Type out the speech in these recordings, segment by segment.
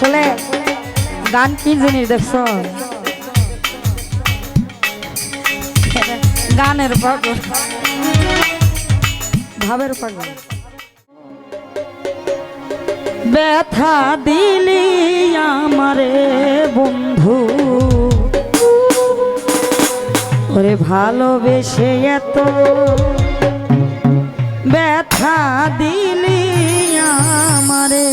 আসলে গান কি জিনিস দেখছ? গানের পাগল। ভাবের পাগল। ব্যথা দিলি আমারে বন্ধু। ওরে ভালোবেসে এত ব্যথা দিলি আমারে।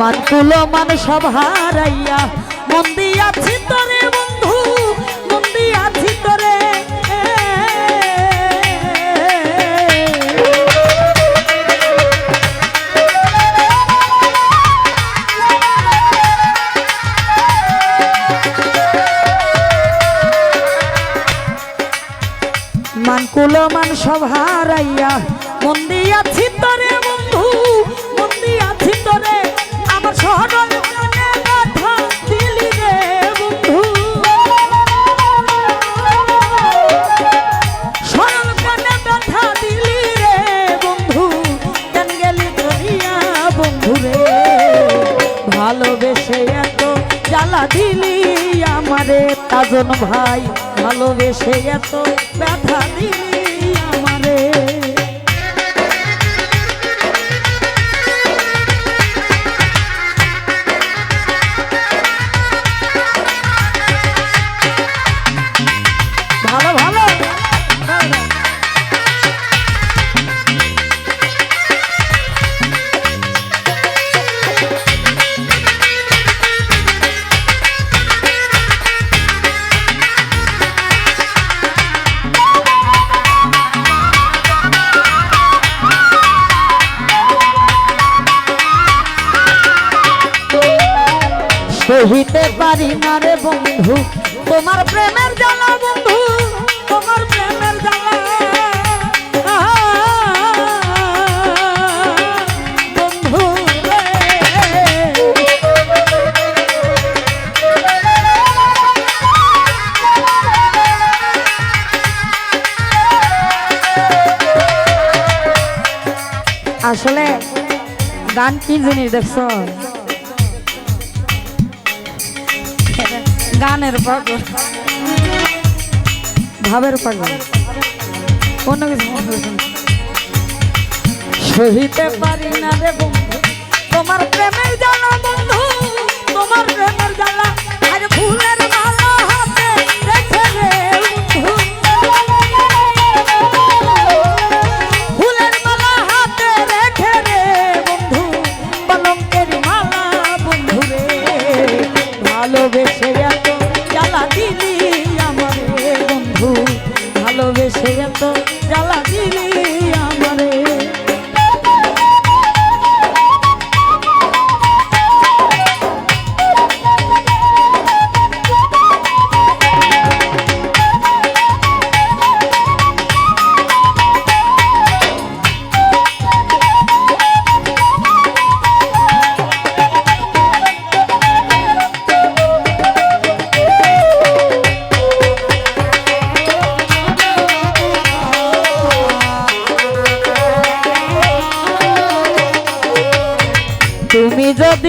মান তুলো মান সব হারাইয়া। মন দিয়াছি তোরে বন্ধু, মন দিয়াছি তোরে। মান কুলো মান সব হারাইয়া। মন দিয়াছি তোরে তাজন ভাই ভালোবেসে এত ব্যথা সহিতে পারি না রে বন্ধু, তোমার প্রেমের জ্বালা বন্ধু, তোমার প্রেমের জ্বালা। আসলে গান কি জিনিস দেখছ গানের পাগল। ভাবের পাগল। কোন কিছু পারি না রে বন্ধু তোমার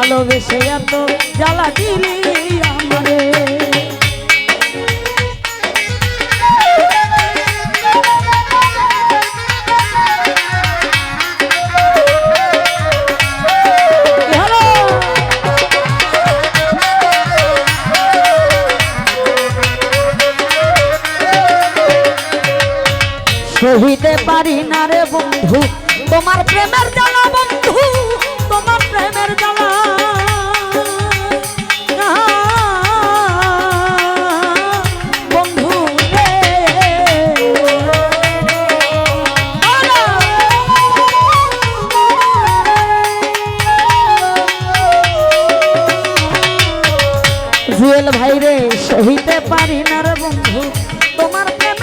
ভালোবেসে এত জ্বালা দিলি আমারে। সহিতে পারি না রে বন্ধু তোমার প্রেমের জন্য জুয়েল ভাই রে সহিতে পারি না রে বন্ধু। তোমার প্রেম